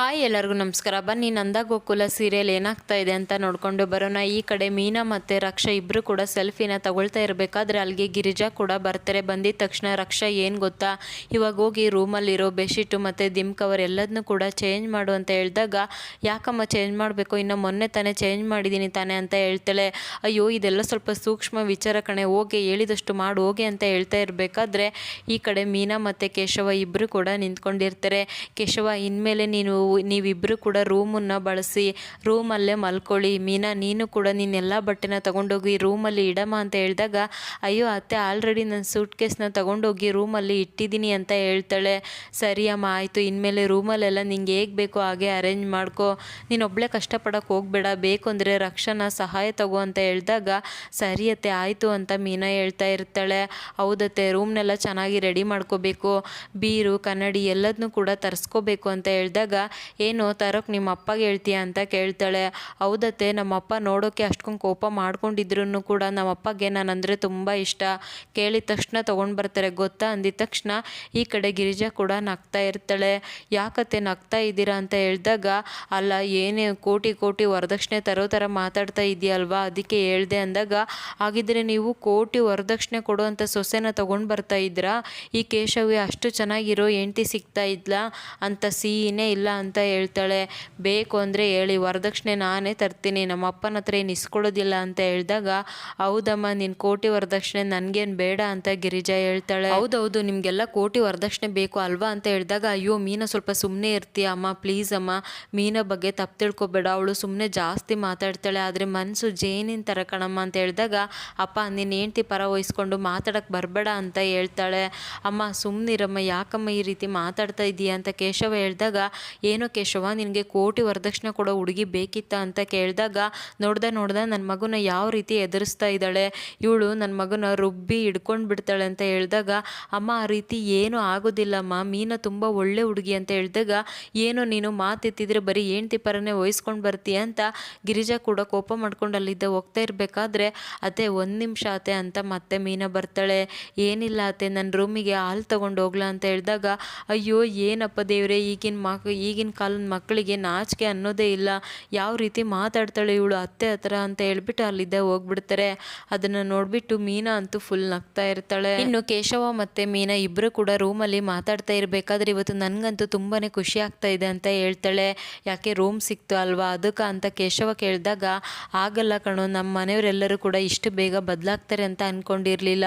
Hi ಎಲ್ಲರಿಗೂ ನಮಸ್ಕಾರ. ಬನ್ನಿ, ನಂದ ಗೋಕುಲ ಸೀರಿಯಲ್ ಏನಾಗ್ತಾ ಇದೆ ಅಂತ ನೋಡಿಕೊಂಡು ಬರೋಣ. ಈ ಕಡೆ ಮೀನಾ ಮತ್ತು ರಕ್ಷಾ ಇಬ್ಬರು ಕೂಡ ಸೆಲ್ಫಿನ ತಗೊಳ್ತಾ ಇರಬೇಕಾದ್ರೆ ಅಲ್ಲಿಗೆ ಗಿರಿಜಾ ಕೂಡ ಬರ್ತಾರೆ. ಬಂದಿದ ತಕ್ಷಣ ರಕ್ಷಾ ಏನು ಗೊತ್ತಾ? ಇವಾಗ ಹೋಗಿ ರೂಮಲ್ಲಿರೋ ಬೆಡ್ಶೀಟು ಮತ್ತು ದಿಮ್ ಕವರ್ ಎಲ್ಲದನ್ನೂ ಕೂಡ ಚೇಂಜ್ ಮಾಡು ಅಂತ ಹೇಳಿದಾಗ, ಯಾಕಮ್ಮ ಚೇಂಜ್ ಮಾಡಬೇಕು? ಇನ್ನು ಮೊನ್ನೆ ತಾನೇ ಚೇಂಜ್ ಮಾಡಿದ್ದೀನಿ ತಾನೇ ಅಂತ ಹೇಳ್ತಾಳೆ. ಅಯ್ಯೋ, ಇದೆಲ್ಲ ಸ್ವಲ್ಪ ಸೂಕ್ಷ್ಮ ವಿಚಾರ ಕಣೆ. ಹೋಗಿ ಹೇಳಿದಷ್ಟು ಮಾಡು, ಹೋಗಿ ಅಂತ ಹೇಳ್ತಾ ಇರಬೇಕಾದ್ರೆ ಈ ಕಡೆ ಮೀನಾ ಮತ್ತು ಕೇಶವ ಇಬ್ಬರು ಕೂಡ ನಿಂತ್ಕೊಂಡಿರ್ತಾರೆ. ಕೇಶವ, ಇನ್ಮೇಲೆ ನೀನು ನೀವಿಬ್ಬರು ಕೂಡ ರೂಮನ್ನು ಬಳಸಿ, ರೂಮಲ್ಲೇ ಮಲ್ಕೊಳ್ಳಿ. ಮೀನಾ, ನೀನು ಕೂಡ ನೀನೆಲ್ಲ ಬಟ್ಟೆನ ತೊಗೊಂಡೋಗಿ ರೂಮಲ್ಲಿ ಇಡಮ್ಮ ಅಂತ ಹೇಳಿದಾಗ, ಅಯ್ಯೋ, ಅತ್ತೆ ಆಲ್ರೆಡಿ ನನ್ನ ಸೂಟ್ ಕೇಸ್ನ ತೊಗೊಂಡೋಗಿ ರೂಮಲ್ಲಿ ಇಟ್ಟಿದ್ದೀನಿ ಅಂತ ಹೇಳ್ತಾಳೆ. ಸರಿ ಅಮ್ಮ, ಆಯಿತು. ಇನ್ಮೇಲೆ ರೂಮಲ್ಲೆಲ್ಲ ನಿಂಗೆ ಹೇಗೆ ಬೇಕೋ ಹಾಗೆ ಅರೇಂಜ್ ಮಾಡ್ಕೊ. ನೀನೊಬ್ಬಳೇ ಕಷ್ಟಪಡೋಕ್ಕೆ ಹೋಗಬೇಡ. ಬೇಕು ಅಂದರೆ ರಕ್ಷಣಾ ಸಹಾಯ ತಗೋ ಅಂತ ಹೇಳಿದಾಗ, ಸರಿ ಅತ್ತೆ, ಆಯಿತು ಅಂತ ಮೀನಾ ಹೇಳ್ತಾ ಇರ್ತಾಳೆ. ಹೌದತ್ತೆ ರೂಮ್ನೆಲ್ಲ ಚೆನ್ನಾಗಿ ರೆಡಿ ಮಾಡ್ಕೋಬೇಕು. ಬೀರು, ಕನ್ನಡಿ ಎಲ್ಲದನ್ನೂ ಕೂಡ ತರಿಸ್ಕೋಬೇಕು ಅಂತ ಹೇಳಿದಾಗ ಏನು ತರೋಕೆ, ನಿಮ್ಮ ಅಪ್ಪಗೆ ಹೇಳ್ತೀಯ ಅಂತ ಕೇಳ್ತಾಳೆ. ಹೌದತ್ತೆ ನಮ್ಮಪ್ಪ ನೋಡೋಕ್ಕೆ ಅಷ್ಟೊಂದು ಕೋಪ ಮಾಡ್ಕೊಂಡಿದ್ರು ಕೂಡ ನಮ್ಮಪ್ಪಗೆ ನಾನಂದರೆ ತುಂಬ ಇಷ್ಟ. ಕೇಳಿದ ತಕ್ಷಣ ತೊಗೊಂಡು ಬರ್ತಾರೆ. ಗೊತ್ತಾ? ಅಂದಿದ ತಕ್ಷಣ ಈ ಕಡೆ ಗಿರಿಜಾ ಕೂಡ ನಗ್ತಾ ಇರ್ತಾಳೆ. ಯಾಕತ್ತೆ ನಗ್ತಾ ಇದ್ದೀರಾ ಅಂತ ಹೇಳಿದಾಗ, ಅಲ್ಲ, ಏನೇ ಕೋಟಿ ಕೋಟಿ ವರದಕ್ಷಿಣೆ ತರೋ ಥರ ಮಾತಾಡ್ತಾ ಇದೆಯಲ್ವಾ ಅದಕ್ಕೆ ಹೇಳ್ದೆ ಅಂದಾಗ, ಹಾಗಿದ್ರೆ ನೀವು ಕೋಟಿ ವರದಕ್ಷಿಣೆ ಕೊಡುವಂಥ ಸೊಸೆನ ತೊಗೊಂಡು ಬರ್ತಾ ಇದ್ರಾ? ಈ ಕೇಶವಿ ಅಷ್ಟು ಚೆನ್ನಾಗಿರೋ ಹೆಂಡ್ತಿ ಸಿಗ್ತಾ ಇದ್ಲಾ? ಅಂತ ಸೀನೇ ಇಲ್ಲ ಅಂತ ಹೇಳ್ತಾಳೆ. ಬೇಕು ಅಂದರೆ ಹೇಳಿ, ವರದಕ್ಷಿಣೆ ನಾನೇ ತರ್ತೀನಿ ನಮ್ಮ ಅಪ್ಪನ ಹತ್ರ ಏನು ಇಸ್ಕೊಳ್ಳೋದಿಲ್ಲ ಅಂತ ಹೇಳಿದಾಗ, ಹೌದಮ್ಮ ನಿನ್ನ ಕೋಟಿ ವರದಕ್ಷಿಣೆ ನನಗೇನು ಬೇಡ ಅಂತ ಗಿರಿಜಾ ಹೇಳ್ತಾಳೆ. ಹೌದೌದು, ನಿಮಗೆಲ್ಲ ಕೋಟಿ ವರದಕ್ಷಿಣೆ ಬೇಕು ಅಲ್ವಾ ಅಂತ ಹೇಳಿದಾಗ, ಅಯ್ಯೋ, ಮೀನ ಸ್ವಲ್ಪ ಸುಮ್ಮನೆ ಇರ್ತೀಯ ಅಮ್ಮ ಪ್ಲೀಸ್ ಅಮ್ಮ. ಮೀನ ಬಗ್ಗೆ ತಪ್ಪು ತಿಳ್ಕೊಬೇಡ, ಅವಳು ಸುಮ್ಮನೆ ಜಾಸ್ತಿ ಮಾತಾಡ್ತಾಳೆ. ಆದರೆ ಮನಸ್ಸು ಜೇನಿನ ತರ ಕಣಮ್ಮ ಅಂತ ಹೇಳಿದಾಗ, ಅಪ್ಪ, ನೀನು ಹೆಂಡ್ತಿ ಪರ ವಹಿಸ್ಕೊಂಡು ಮಾತಾಡೋಕ್ಕೆ ಬರಬೇಡ ಅಂತ ಹೇಳ್ತಾಳೆ. ಅಮ್ಮ ಸುಮ್ಮನಿರಮ್ಮ ಯಾಕಮ್ಮ ಈ ರೀತಿ ಮಾತಾಡ್ತಾ ಇದೀಯ ಅಂತ ಕೇಶವ ಹೇಳಿದಾಗ ಏನೋ ಕೇಶವ, ನಿನಗೆ ಕೋಟಿ ವರದಕ್ಷಿಣೆ ಕೊಡೋ ಹುಡುಗಿ ಬೇಕಿತ್ತ ಅಂತ ಕೇಳಿದಾಗ ನೋಡ್ದೆ ನೋಡ್ದೆ ನನ್ನ ಮಗನ ಯಾವ ರೀತಿ ಎದುರಿಸ್ತಾ ಇದ್ದಾಳೆ, ಇವಳು ನನ್ನ ಮಗನ ರುಬ್ಬಿ ಹಿಡ್ಕೊಂಡು ಬಿಡ್ತಾಳೆ ಅಂತ ಹೇಳಿದಾಗ, ಅಮ್ಮ ಆ ರೀತಿ ಏನೂ ಆಗೋದಿಲ್ಲಮ್ಮ ಮೀನ ತುಂಬ ಒಳ್ಳೆ ಹುಡುಗಿ ಅಂತ ಹೇಳಿದಾಗ, ಏನೋ ನೀನು ಮಾತೆತ್ತಿದ್ರೆ ಬರೀ ಹೆಂಡ್ತಿ ಪರನೇ ವಹಿಸ್ಕೊಂಡು ಬರ್ತೀಯ ಅಂತ ಗಿರಿಜಾ ಕೂಡ ಕೋಪ ಮಾಡ್ಕೊಂಡು ಅಲ್ಲಿದ್ದ ಹೋಗ್ತಾ ಇರಬೇಕಾದ್ರೆ ಅದೇ ಒಂದು ನಿಮಿಷ ಆತೆ ಅಂತ ಮತ್ತೆ ಮೀನ ಬರ್ತಾಳೆ, ಏನಿಲ್ಲ ಅತ್ತೆ ನನ್ನ ರೂಮಿಗೆ ಹಾಲು ತೊಗೊಂಡು ಹೋಗ್ಲಾ ಅಂತ ಹೇಳಿದಾಗ, ಅಯ್ಯೋ ಏನಪ್ಪ ದೇವ್ರೆ, ಈಗಿನ ಮಕ್ ಈಗಿನ ಕಾಲದ ಮಕ್ಕಳಿಗೆ ನಾಚಿಕೆ ಅನ್ನೋದೇ ಇಲ್ಲ. ಯಾವ ರೀತಿ ಮಾತಾಡ್ತಾಳೆ ಇವಳು ಅತ್ತೆ ಹತ್ರ ಅಂತ ಹೇಳ್ಬಿಟ್ಟು ಅಲ್ಲಿದ್ದೆ ಹೋಗ್ಬಿಡ್ತಾರೆ. ಅದನ್ನು ನೋಡಿಬಿಟ್ಟು ಮೀನಾ ಅಂತೂ ಫುಲ್ ನಗ್ತಾ ಇರ್ತಾಳೆ. ಇನ್ನು ಕೇಶವ ಮತ್ತು ಮೀನಾ ಇಬ್ಬರು ಕೂಡ ರೂಮಲ್ಲಿ ಮಾತಾಡ್ತಾ ಇರಬೇಕಾದ್ರೆ ಇವತ್ತು ನನಗಂತೂ ತುಂಬಾ ಖುಷಿ ಆಗ್ತಾ ಇದೆ ಅಂತ ಹೇಳ್ತಾಳೆ. ಯಾಕೆ ರೂಮ್ ಸಿಕ್ತು ಅಲ್ವಾ? ಅದಕ್ಕೆ ಅಂತ ಕೇಶವ ಕೇಳಿದಾಗ, ಆಗಲ್ಲ ಕಣೋ ನಮ್ಮ ಮನೆಯವರೆಲ್ಲರೂ ಕೂಡ ಇಷ್ಟು ಬೇಗ ಬದಲಾಗ್ತಾರೆ ಅಂತ ಅಂದ್ಕೊಂಡಿರಲಿಲ್ಲ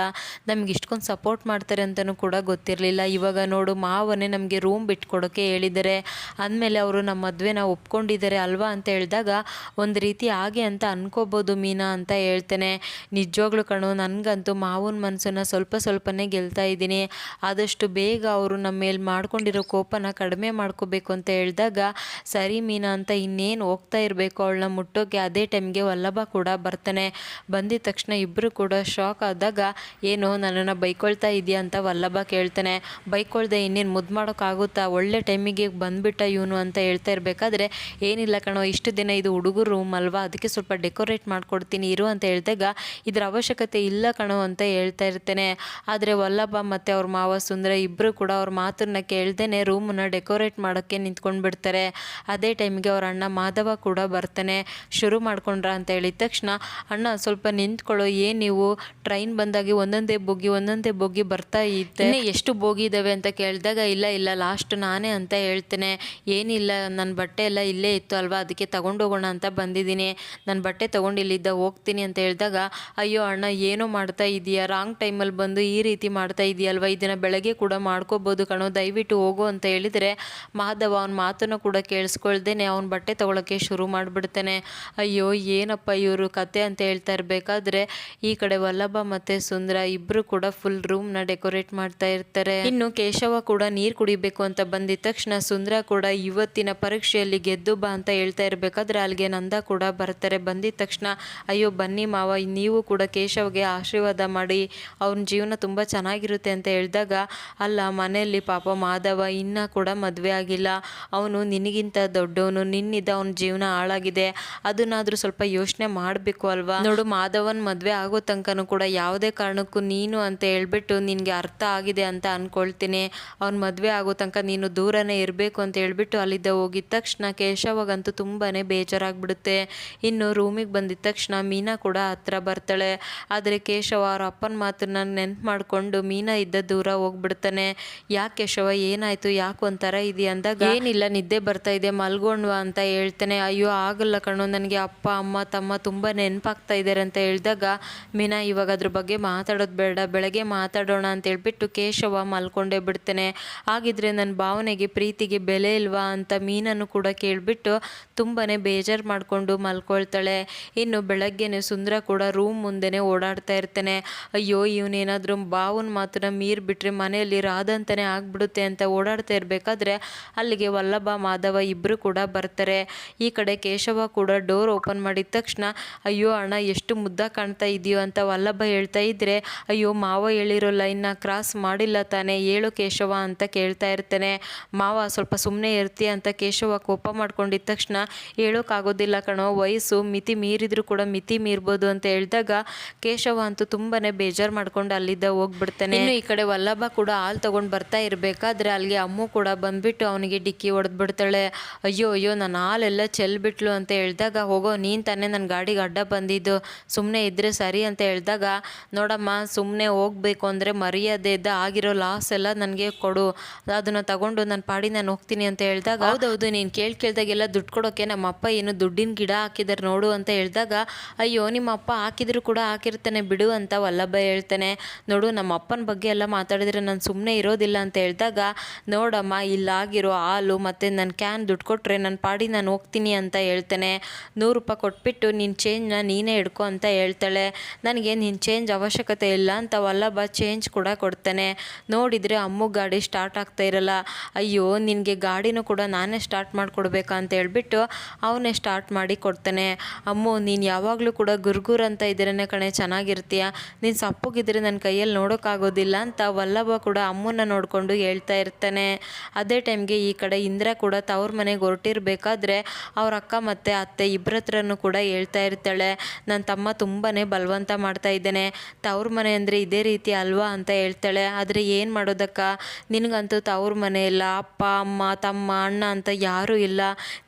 ನಮ್ಗೆ ಇಷ್ಟೊಂದು ಸಪೋರ್ಟ್ ಮಾಡ್ತಾರೆ ಅಂತಲೂ ಕೂಡ ಗೊತ್ತಿರಲಿಲ್ಲ. ಇವಾಗ ನೋಡು, ಮಾವನೇ ನಮಗೆ ರೂಮ್ ಬಿಟ್ಕೊಡೋಕ್ಕೆ ಹೇಳಿದ್ದಾರೆ ಅಂದಮೇಲೆ ಅವರು ನಮ್ಮ ಮದುವೆನ ಒಪ್ಕೊಂಡಿದ್ದಾರೆ ಅಲ್ವಾ ಅಂತ ಹೇಳಿದಾಗ, ಒಂದು ರೀತಿ ಹಾಗೆ ಅಂತ ಅನ್ಕೋಬೋದು ಮೀನಾ ಅಂತ ಹೇಳ್ತೇನೆ. ನಿಜವಾಗ್ಲೂ ಕಣೋ, ನನಗಂತೂ ಮಾವನ ಮನಸ್ಸನ್ನು ಸ್ವಲ್ಪ ಸ್ವಲ್ಪನೇ ಗೆಲ್ತಾ ಇದ್ದೀನಿ. ಆದಷ್ಟು ಬೇಗ ಅವರು ನಮ್ಮ ಮೇಲೆ ಮಾಡ್ಕೊಂಡಿರೋ ಕೋಪನ ಕಡಿಮೆ ಮಾಡ್ಕೋಬೇಕು ಅಂತ ಹೇಳಿದಾಗ, ಸರಿ ಮೀನಾ ಅಂತ ಇನ್ನೇನು ಹೋಗ್ತಾ ಇರಬೇಕು, ಅವಳನ್ನ ಮುಟ್ಟೋಕೆ ಅದೇ ಟೈಮ್ಗೆ ವಲ್ಲಭ ಕೂಡ ಬರ್ತಾನೆ. ಬಂದಿದ ತಕ್ಷಣ ಇಬ್ಬರು ಕೂಡ ಶಾಕ್ ಆದಾಗ, ಏನು, ನನ್ನನ್ನು ಬೈಕೊಳ್ತಾ ಇದೆಯಾ? ಅಂತ ವಲ್ಲಭ ಕೇಳ್ತಾನೆ. ಬೈಕೊಳ್ದೆ ಇನ್ನೇನು ಮುದ್ದು ಮಾಡೋಕ್ಕಾಗುತ್ತಾ? ಒಳ್ಳೆ ಟೈಮಿಗೆ ಬಂದುಬಿಟ್ಟ ಇವನು ಅಂತ ಹೇಳ್ತಾ ಇರಬೇಕಾದ್ರೆ, ಏನಿಲ್ಲ ಕಣೋ, ಇಷ್ಟು ದಿನ ಇದು ಹುಡುಗರು ರೂಮ್ ಅಲ್ವಾ? ಅದಕ್ಕೆ ಸ್ವಲ್ಪ ಡೆಕೋರೇಟ್ ಮಾಡಿಕೊಡ್ತೀನಿ, ಇರು ಅಂತ ಹೇಳಿದಾಗ ಇದರ ಅವಶ್ಯಕತೆ ಇಲ್ಲ ಕಣೋ ಅಂತ ಹೇಳ್ತಾ ಇರ್ತೇನೆ. ಆದರೆ ವಲ್ಲಭ ಮತ್ತು ಅವ್ರ ಮಾವ ಸುಂದರ ಇಬ್ಬರು ಕೂಡ ಅವ್ರ ಮಾತನ್ನ ಕೇಳ್ದೇನೆ ರೂಮನ್ನ ಡೆಕೋರೇಟ್ ಮಾಡೋಕ್ಕೆ ನಿಂತ್ಕೊಂಡು ಬಿಡ್ತಾರೆ ಅದೇ ಟೈಮ್ಗೆ ಅವ್ರ ಅಣ್ಣ ಮಾಧವ ಕೂಡ ಬರ್ತಾನೆ. ಶುರು ಮಾಡ್ಕೊಂಡ್ರ ಅಂತ ಹೇಳಿದ ತಕ್ಷಣ, ಅಣ್ಣ, ಸ್ವಲ್ಪ ನಿಂತ್ಕೊಳ್ಳೋ ಏನು ನೀವು? ಟ್ರೈನ್ ಬಂದಾಗಿ ಒಂದೊಂದೇ ಬೋಗಿ ಒಂದೊಂದೇ ಬೋಗಿ ಬರ್ತಾ ಇದ್ದೆ. ಎಷ್ಟು ಬೋಗಿ ಇದ್ದಾವೆ ಅಂತ ಕೇಳಿದಾಗ, ಇಲ್ಲ ಇಲ್ಲ ಲಾಸ್ಟ್ ನಾನೇ ಅಂತ ಹೇಳ್ತೇನೆ. ಏನಿಲ್ಲ ನನ್ನ ಬಟ್ಟೆ ಎಲ್ಲ ಇಲ್ಲೇ ಇತ್ತು ಅಲ್ವಾ, ಅದಕ್ಕೆ ತಗೊಂಡೋಗೋಣ ಅಂತ ಬಂದಿದ್ದೀನಿ. ನನ್ನ ಬಟ್ಟೆ ತೊಗೊಂಡು ಇಲ್ಲಿದ್ದ ಹೋಗ್ತೀನಿ ಅಂತ ಹೇಳಿದಾಗ, ಅಯ್ಯೋ ಅಣ್ಣ, ಏನೋ ಮಾಡ್ತಾ ಇದೆಯಾ? ರಾಂಗ್ ಟೈಮಲ್ಲಿ ಬಂದು ಈ ರೀತಿ ಮಾಡ್ತಾ ಇದೆಯಲ್ವ ಇದನ್ನು ಬೆಳಗ್ಗೆ ಕೂಡ ಮಾಡ್ಕೋಬೋದು ಕಣೋ, ದಯವಿಟ್ಟು ಹೋಗು ಅಂತ ಹೇಳಿದರೆ, ಮಾಧವ ಅವನ ಮಾತನ್ನು ಕೂಡ ಕೇಳಿಸ್ಕೊಳ್ದೇನೆ, ಅವನ ಬಟ್ಟೆ ತೊಗೊಳಕ್ಕೆ ಶುರು ಮಾಡಿಬಿಡ್ತಾನೆ. ಅಯ್ಯೋ, ಏನಪ್ಪ ಇವರು ಕತೆ ಅಂತ ಹೇಳ್ತಾ ಇರಬೇಕಾದ್ರೆ, ಈ ಕಡೆ ವಲ್ಲಭ ಮತ್ತು ಸುಂದರ ಇಬ್ಬರು ಕೂಡ ಫುಲ್ ರೂಮ್ನ ಡೆಕೋರೇಟ್ ಮಾಡ್ತಾ ಇರ್ತಾರೆ. ಇನ್ನು ಕೇಶವ ಕೂಡ ನೀರು ಕುಡಿಬೇಕು ಅಂತ ಬಂದಿದ ತಕ್ಷಣ ಸುಂದರ ಕೂಡ ಇವತ್ತಿನ ಪರೀಕ್ಷೆಯಲ್ಲಿ ಗೆದ್ದು ಬಾ ಅಂತ ಹೇಳ್ತಾ ಇರಬೇಕಾದ್ರೆ ಅಲ್ಲಿಗೆ ನಂದ ಕೂಡ ಬರ್ತಾರೆ. ಬಂದಿದ ತಕ್ಷಣ, ಅಯ್ಯೋ, ಬನ್ನಿ ಮಾವ, ನೀವು ಕೂಡ ಕೇಶವ್ಗೆ ಆಶೀರ್ವಾದ ಮಾಡಿ, ಅವನ ಜೀವನ ತುಂಬ ಚೆನ್ನಾಗಿರುತ್ತೆ ಅಂತ ಹೇಳಿದಾಗ, ಅಲ್ಲ, ಮನೆಯಲ್ಲಿ ಪಾಪ ಮಾಧವ ಇನ್ನೂ ಕೂಡ ಮದುವೆ ಆಗಿಲ್ಲ. ಅವನು ನಿನಗಿಂತ ದೊಡ್ಡವನು ನಿನ್ನಿದ್ದ ಅವನ ಜೀವನ ಹಾಳಾಗಿದೆ. ಅದನ್ನಾದರೂ ಸ್ವಲ್ಪ ಯೋಚನೆ ಮಾಡಬೇಕು ಅಲ್ವಾ? ನೋಡು, ಮಾಧವನ್ ಮದುವೆ ಆಗೋ ತನಕನೂ ಕೂಡ ಯಾವುದೇ ಕಾರಣಕ್ಕೂ ನೀನು ಅಂತ ಹೇಳ್ಬಿಟ್ಟು ನಿನಗೆ ಅರ್ಥ ಆಗಿದೆ ಅಂತ ಅಂದ್ಕೊಳ್ತೀನಿ ಅವ್ನ ಮದುವೆ ಆಗೋ ತನಕ ನೀನು ದೂರನೇ ಇರಬೇಕು ಅಂತ ಹೇಳ್ಬಿಟ್ಟು ಹೇಳ್ಬಿಟ್ಟು ಅಲ್ಲಿದ್ದ ಹೋಗಿದ ತಕ್ಷಣ ಕೇಶವಗಂತೂ ತುಂಬಾ ಬೇಜಾರಾಗ್ಬಿಡುತ್ತೆ. ಇನ್ನು ರೂಮಿಗೆ ಬಂದಿದ ತಕ್ಷಣ ಮೀನಾ ಕೂಡ ಹತ್ರ ಬರ್ತಾಳೆ. ಆದರೆ ಕೇಶವ ಅವರ ಅಪ್ಪನ ಮಾತನ್ನ ನೆನ್ಪು ಮಾಡಿಕೊಂಡು ಮೀನಾ ಇದ್ದ ದೂರ ಹೋಗ್ಬಿಡ್ತಾನೆ. ಯಾಕೆ ಕೇಶವ, ಏನಾಯಿತು, ಯಾಕೆ ಒಂಥರ ಇದೆಯಾ ಅಂದಾಗ, ಏನಿಲ್ಲ, ನಿದ್ದೆ ಬರ್ತಾ ಇದೆ, ಮಲ್ಗೊಂಡ್ವಾ ಅಂತ ಹೇಳ್ತಾನೆ. ಅಯ್ಯೋ, ಆಗಲ್ಲ ಕಣೋ, ನನಗೆ ಅಪ್ಪ, ಅಮ್ಮ, ತಮ್ಮ ತುಂಬ ನೆನಪಾಗ್ತಾ ಇದ್ದಾರೆ ಅಂತ ಹೇಳಿದಾಗ ಮೀನಾ ಇವಾಗ ಅದ್ರ ಬಗ್ಗೆ ಮಾತಾಡೋದು ಬೇಡ, ಬೆಳಗ್ಗೆ ಮಾತಾಡೋಣ ಅಂತ ಹೇಳ್ಬಿಟ್ಟು ಕೇಶವ ಮಲ್ಕೊಂಡೇ ಬಿಡ್ತಾನೆ. ಹಾಗಿದ್ರೆ ನನ್ನ ಭಾವನೆಗೆ, ಪ್ರೀತಿಗೆ ಬೆಲೆ ಇಲ್ವಾ? ಅಂತ ಮೀನನ್ನು ಕೂಡ ಕೇಳಿಬಿಟ್ಟು ತುಂಬಾ ಬೇಜಾರು ಮಾಡಿಕೊಂಡು ಮಲ್ಕೊಳ್ತಾಳೆ. ಇನ್ನು ಬೆಳಗ್ಗೆನೆ ಸುಂದರ ಕೂಡ ರೂಮ್ ಮುಂದೆನೇ ಓಡಾಡ್ತಾ ಇರ್ತಾನೆ. ಅಯ್ಯೋ, ಇವನೇನಾದರೂ ಬಾವನ ಮಾತ್ರ ಮೀರ್ ಬಿಟ್ಟರೆ ಮನೆಯಲ್ಲಿ ರಾಧಂತನೇ ಆಗ್ಬಿಡುತ್ತೆ ಅಂತ ಓಡಾಡ್ತಾ ಇರಬೇಕಾದ್ರೆ ಅಲ್ಲಿಗೆ ವಲ್ಲಭ, ಮಾಧವ ಇಬ್ಬರು ಕೂಡ ಬರ್ತಾರೆ. ಈ ಕಡೆ ಕೇಶವ ಕೂಡ ಡೋರ್ ಓಪನ್ ಮಾಡಿದ ತಕ್ಷಣ, ಅಯ್ಯೋ ಅಣ್ಣ, ಎಷ್ಟು ಮುದ್ದ ಕಾಣ್ತಾ ಇದೆಯೋ ಅಂತ ವಲ್ಲಭ ಹೇಳ್ತಾ ಇದ್ರೆ, ಅಯ್ಯೋ, ಮಾವ ಹೇಳಿರೋ ಲೈನ್ನ ಕ್ರಾಸ್ ಮಾಡಿಲ್ಲ ತಾನೇ, ಹೇಳು ಕೇಶವ ಅಂತ ಕೇಳ್ತಾ ಇರ್ತಾನೆ. ಮಾವ ಸ್ವಲ್ಪ ಸುಮ್ಮನೆ ಇರ್ತೀಯ ಅಂತ ಕೇಶವ ಕೋಪ ಮಾಡ್ಕೊಂಡಿದ್ದ ತಕ್ಷಣ ಹೇಳೋಕ್ಕಾಗೋದಿಲ್ಲ ಕಣೋ, ವಯಸ್ಸು ಮಿತಿ ಮೀರಿದ್ರು ಕೂಡ ಮಿತಿ ಮೀರ್ಬೋದು ಅಂತ ಹೇಳಿದಾಗ ಕೇಶವ ಅಂತೂ ತುಂಬಾನೇ ಬೇಜಾರು ಮಾಡ್ಕೊಂಡು ಅಲ್ಲಿದ್ದ ಹೋಗ್ಬಿಡ್ತಾನೆ. ಇನ್ನು ಈ ಕಡೆ ವಲ್ಲಭ ಕೂಡ ಹಾಲು ತಗೊಂಡು ಬರ್ತಾ ಇರಬೇಕಾದ್ರೆ ಅಲ್ಲಿಗೆ ಅಮ್ಮು ಕೂಡ ಬಂದ್ಬಿಟ್ಟು ಅವನಿಗೆ ಡಿಕ್ಕಿ ಹೊಡೆದ್ಬಿಡ್ತಾಳೆ. ಅಯ್ಯೋ ಅಯ್ಯೋ, ನನ್ನ ಹಾಲೆಲ್ಲ ಚೆಲ್ಬಿಟ್ಲು ಅಂತ ಹೇಳಿದಾಗ, ಹೋಗೋ, ನೀನು ತಾನೇ ನನ್ನ ಗಾಡಿಗೆ ಅಡ್ಡ ಬಂದಿದ್ದು ಸುಮ್ಮನೆ ಇದ್ರೆ ಸರಿ ಅಂತ ಹೇಳಿದಾಗ, ನೋಡಮ್ಮ ಸುಮ್ಮನೆ ಹೋಗ್ಬೇಕು ಅಂದರೆ ಇದ್ದ ಆಗಿರೋ ಲಾಸ್ ಎಲ್ಲ ನನಗೆ ಕೊಡು, ಅದನ್ನು ತಗೊಂಡು ನನ್ನ ಪಾಡಿ ನಾನು ಹೋಗ್ತೀನಿ ಅಂತ ಹೇಳಿದಾಗ, ಹೌದೌದು, ನೀನು ಕೇಳಿ ಕೇಳ್ದಾಗೆಲ್ಲ ದುಡ್ಡು ಕೊಡೋಕೆ ನಮ್ಮ ಅಪ್ಪ ಏನು ದುಡ್ಡಿನ ಗಿಡ ಹಾಕಿದ್ದಾರೆ ನೋಡು ಅಂತ ಹೇಳಿದಾಗ, ಅಯ್ಯೋ ನಿಮ್ಮ ಅಪ್ಪ ಹಾಕಿದ್ರು ಕೂಡ ಹಾಕಿರ್ತಾನೆ ಬಿಡು ಅಂತ ವಲ್ಲಭ ಹೇಳ್ತಾನೆ. ನೋಡು ನಮ್ಮ ಅಪ್ಪನ ಬಗ್ಗೆ ಎಲ್ಲ ಮಾತಾಡಿದ್ರೆ ನಾನು ಸುಮ್ಮನೆ ಇರೋದಿಲ್ಲ ಅಂತ ಹೇಳಿದಾಗ, ನೋಡಮ್ಮ, ಇಲ್ಲಾಗಿರೋ ಹಾಲು ಮತ್ತು ನನ್ನ ಕ್ಯಾನ್ ದುಡ್ಡು ಕೊಟ್ಟರೆ ನನ್ನ ಪಾಡಿ ನಾನು ಹೋಗ್ತೀನಿ ಅಂತ ಹೇಳ್ತಾನೆ. ನೂರು ರೂಪಾಯಿ ಕೊಟ್ಬಿಟ್ಟು ನಿನ್ನ ಚೇಂಜ್ನ ನೀನೇ ಹಿಡ್ಕೊ ಅಂತ ಹೇಳ್ತಾಳೆ. ನನಗೆ ನಿನ್ನ ಚೇಂಜ್ ಅವಶ್ಯಕತೆ ಇಲ್ಲ ಅಂತ ವಲ್ಲಭ ಚೇಂಜ್ ಕೂಡ ಕೊಡ್ತಾನೆ. ನೋಡಿದರೆ ಅಮ್ಮಗೆ ಗಾಡಿ ಸ್ಟಾರ್ಟ್ ಆಗ್ತಾ ಇರಲ್ಲ. ಅಯ್ಯೋ, ನಿನಗೆ ಕೂಡ ನಾನೇ ಸ್ಟಾರ್ಟ್ ಮಾಡಿಕೊಡ್ಬೇಕಾ ಅಂತ ಹೇಳ್ಬಿಟ್ಟು ಅವನೇ ಸ್ಟಾರ್ಟ್ ಮಾಡಿ ಕೊಡ್ತಾನೆ. ಅಮ್ಮು, ನೀನು ಯಾವಾಗಲೂ ಕೂಡ ಗುರ್ಗುರ್ ಅಂತ ಇದ್ರೇ ಕಣೆ, ಚೆನ್ನಾಗಿರ್ತೀಯ? ನೀನು ಸಪ್ಪಗಿದ್ರೆ ನನ್ನ ಕೈಯಲ್ಲಿ ನೋಡೋಕ್ಕಾಗೋದಿಲ್ಲ ಅಂತ ವಲ್ಲಭ ಕೂಡ ಅಮ್ಮನ್ನ ನೋಡಿಕೊಂಡು ಹೇಳ್ತಾ ಇರ್ತಾನೆ. ಅದೇ ಟೈಮ್ಗೆ ಈ ಕಡೆ ಇಂದ್ರ ಕೂಡ ತವ್ರ ಮನೆಗೆ ಹೊರಟಿರಬೇಕಾದ್ರೆ ಅವ್ರ ಅಕ್ಕ ಮತ್ತು ಅತ್ತೆ ಇಬ್ಬರ ಹತ್ರನೂ ಕೂಡ ಹೇಳ್ತಾ ಇರ್ತಾಳೆ. ನನ್ನ ತಮ್ಮ ತುಂಬಾ ಬಲವಂತ ಮಾಡ್ತಾ ಇದ್ದಾನೆ. ತವ್ರ ಮನೆ ಅಂದರೆ ಇದೇ ರೀತಿ ಅಲ್ವಾ? ಅಂತ ಹೇಳ್ತಾಳೆ. ಆದರೆ ಏನು ಮಾಡೋದಕ್ಕ? ನಿನಗಂತೂ ತವ್ರ ಮನೆ ಇಲ್ಲ. ಅಪ್ಪ, ಅಮ್ಮ, ತಮ್ಮ ಅಣ್ಣ ಅಂತ ಯಾರೂ ಇಲ್ಲ.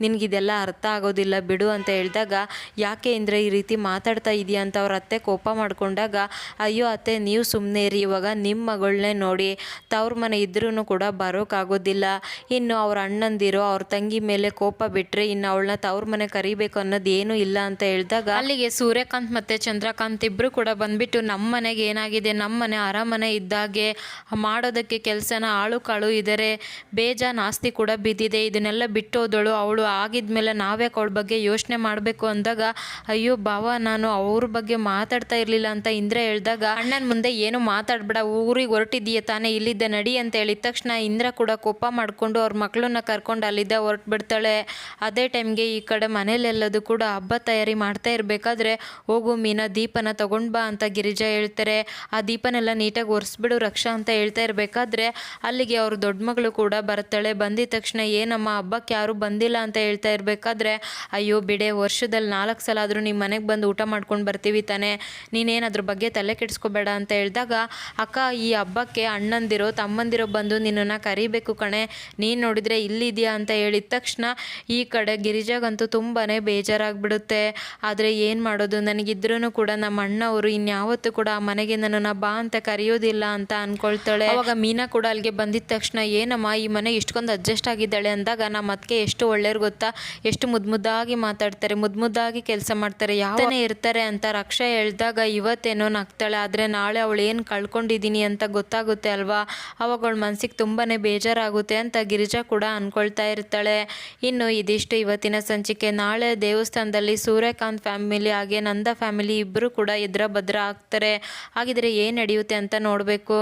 ನಿನಗಿದೆಲ್ಲ ಅರ್ಥ ಆಗೋದಿಲ್ಲ ಬಿಡು ಅಂತ ಹೇಳಿದಾಗ, ಯಾಕೆ ಅಂದರೆ ಈ ರೀತಿ ಮಾತಾಡ್ತಾ ಇದೆಯಾ ಅಂತ ಅವ್ರ ಅತ್ತೆ ಕೋಪ ಮಾಡಿಕೊಂಡಾಗ, ಅಯ್ಯೋ ಅತ್ತೆ ನೀವು ಸುಮ್ಮನೆ ಇರಿ, ಇವಾಗ ನಿಮ್ಮ ಮಗಳನ್ನೇ ನೋಡಿ. ತವ್ರ ಮನೆ ಇದ್ರೂ ಕೂಡ ಬರೋಕ್ಕಾಗೋದಿಲ್ಲ ಇನ್ನು ಅವ್ರ ಅಣ್ಣಂದಿರು, ಅವ್ರ ತಂಗಿ ಮೇಲೆ ಕೋಪ ಬಿಟ್ಟರೆ ಇನ್ನು ಅವಳನ್ನ ತವ್ರ ಮನೆ ಕರಿಬೇಕು ಅನ್ನೋದು ಏನೂ ಇಲ್ಲ ಅಂತ ಹೇಳಿದಾಗ, ಅಲ್ಲಿಗೆ ಸೂರ್ಯಕಾಂತ್ ಮತ್ತು ಚಂದ್ರಕಾಂತ್ ಇಬ್ಬರು ಕೂಡ ಬಂದ್ಬಿಟ್ಟು ನಮ್ಮ ಮನೆಗೆ ಏನಾಗಿದೆ, ನಮ್ಮ ಮನೆ ಅರಮನೆ ಇದ್ದಾಗೆ, ಮಾಡೋದಕ್ಕೆ ಕೆಲಸನ ಆಳು ಕಾಳು ಇದ್ದಾರೆ ಬೇಜಾನ್ ಆಸ್ತಿ ಕೂಡ ಬಿದ್ದಿದೆ, ಇದನ್ನೆಲ್ಲ ಬಿಟ್ಟೋದಳು. ಅವಳು ಆಗಿದ್ಮೇಲೆ ನಾವೇ ಅವಳ ಬಗ್ಗೆ ಯೋಚನೆ ಮಾಡಬೇಕು ಅಂದಾಗ, ಅಯ್ಯೋ ಭಾವ, ನಾನು ಅವ್ರ ಬಗ್ಗೆ ಮಾತಾಡ್ತಾ ಇರಲಿಲ್ಲ ಅಂತ ಇಂದ್ರ ಹೇಳಿದಾಗ, ಅಣ್ಣನ ಮುಂದೆ ಏನು ಮಾತಾಡ್ಬೇಡ, ಊರಿಗೆ ಹೊರಟಿದೀಯ ತಾನೇ, ಇಲ್ಲಿದ್ದ ನಡಿ ಅಂತ ಹೇಳಿದ ತಕ್ಷಣ ಇಂದ್ರ ಕೂಡ ಕೋಪ ಮಾಡಿಕೊಂಡು ಅವ್ರ ಮಕ್ಕಳನ್ನ ಕರ್ಕೊಂಡು ಅಲ್ಲಿದ್ದ ಹೊರಟು ಬಿಡ್ತಾಳೆ ಅದೇ ಟೈಮ್ಗೆ ಈ ಕಡೆ ಮನೇಲೆಲ್ಲದು ಕೂಡ ಹಬ್ಬ ತಯಾರಿ ಮಾಡ್ತಾ ಇರಬೇಕಾದ್ರೆ, ಹೋಗು ಮೀನಾ, ದೀಪನ ತಗೊಂಡು ಬಾ ಅಂತ ಗಿರಿಜಾ ಹೇಳ್ತಾರೆ. ಆ ದೀಪನೆಲ್ಲ ನೀಟಾಗಿ ಒರೆಸ್ಬಿಡು, ರಕ್ಷಾ ಅಂತ ಹೇಳ್ತಾ ಇರಬೇಕಾದ್ರೆ, ಅಲ್ಲಿಗೆ ಅವ್ರ ದೊಡ್ಡ ಮಗಳು ಕೂಡ ಬರ್ತಾಳೆ. ಬಂದಿದ ತಕ್ಷಣ ಏನಮ್ಮ ಹಬ್ಬಕ್ಕೆ ಯಾರೂ ಬಂದಿಲ್ಲ ಅಂತ ಹೇಳ್ತಾ ಇರಬೇಕಾದ್ರೆ, ಅಯ್ಯೋ ಬಿಡೆ, ವರ್ಷದಲ್ಲಿ ನಾಲ್ಕು ಸಲ ಆದರೂ ನಿಮ್ಮ ಮನೆಗೆ ಬಂದು ಊಟ ಮಾಡ್ಕೊಂಡು ಬರ್ತೀವಿ ತಾನೇ. ನೀನೇನು ಅದ್ರ ಬಗ್ಗೆ ತಲೆ ಕೆಡಿಸ್ಕೋಬೇಡ ಅಂತ ಹೇಳಿದಾಗ, ಅಕ್ಕ, ಈ ಹಬ್ಬಕ್ಕೆ ಅಣ್ಣಂದಿರೋ, ತಮ್ಮಂದಿರೋ ಬಂದು ನಿನ್ನನ್ನು ಕರಿಬೇಕು ಕಣೆ. ನೀನು ನೋಡಿದರೆ ಇಲ್ಲಿದೆಯಾ ಅಂತ ಹೇಳಿದ ತಕ್ಷಣ, ಈ ಕಡೆ ಗಿರಿಜಾಗಂತೂ ತುಂಬಾ ಬೇಜಾರಾಗ್ಬಿಡುತ್ತೆ. ಆದರೆ ಏನು ಮಾಡೋದು? ನನಗಿದ್ರೂ ಕೂಡ ನಮ್ಮ ಅಣ್ಣವರು ಇನ್ಯಾವತ್ತೂ ಕೂಡ ಆ ಮನೆಗೆ ನನ್ನನ್ನು ಬಾ ಅಂತ ಕರೆಯೋದಿಲ್ಲ ಅಂತ ಅನ್ಕೊಳ್ತಾಳೆ. ಅವಾಗ ಮೀನಾ ಕೂಡ ಅಲ್ಲಿಗೆ ಬಂದಿದ್ದ ತಕ್ಷಣ, ಏನಮ್ಮ, ಈ ಮನೆ ಇಷ್ಟೊಂದು ಅಡ್ಜಸ್ಟ್ ಆಗಿದ್ದಾಳೆ ಅಂದಾಗ ನಮ್ಮ ಅದಕ್ಕೆ ಎಷ್ಟು ಒಳ್ಳೆಯವ್ರು ಗೊತ್ತಾ? ಎಷ್ಟು ಮುದ್ದು ಮುದ್ದಾಗಿ ಮಾತಾಡ್ತಾರೆ ಮುದ್ಮುದ್ದಾಗಿ ಕೆಲಸ ಮಾಡ್ತಾರೆ ಯಾವನೇ ಇರ್ತಾರೆ ಅಂತ ರಕ್ಷಾ ಹೇಳ್ದಾಗ ಇವತ್ತೇನೋ ನಗ್ತಾಳೆ. ಆದರೆ ನಾಳೆ ಅವಳು ಏನು ಕಳ್ಕೊಂಡಿದ್ದೀನಿ ಅಂತ ಗೊತ್ತಾಗುತ್ತೆ ಅಲ್ವಾ? ಅವಾಗ ಅವಳ ಮನಸ್ಸಿಗೆ ತುಂಬಾ ಬೇಜಾರಾಗುತ್ತೆ ಅಂತ ಗಿರಿಜಾ ಕೂಡ ಅಂದ್ಕೊಳ್ತಾ ಇರ್ತಾಳೆ. ಇನ್ನು ಇದಿಷ್ಟು ಇವತ್ತಿನ ಸಂಚಿಕೆ. ನಾಳೆ ದೇವಸ್ಥಾನದಲ್ಲಿ ಸೂರ್ಯಕಾಂತ್ ಫ್ಯಾಮಿಲಿ, ಹಾಗೆ ನಂದ ಫ್ಯಾಮಿಲಿ ಇಬ್ಬರು ಕೂಡ ಇದ್ರ ಭದ್ರ ಆಗ್ತಾರೆ. ಹಾಗಿದ್ರೆ ಏನು ನಡೆಯುತ್ತೆ ಅಂತ ನೋಡಬೇಕು.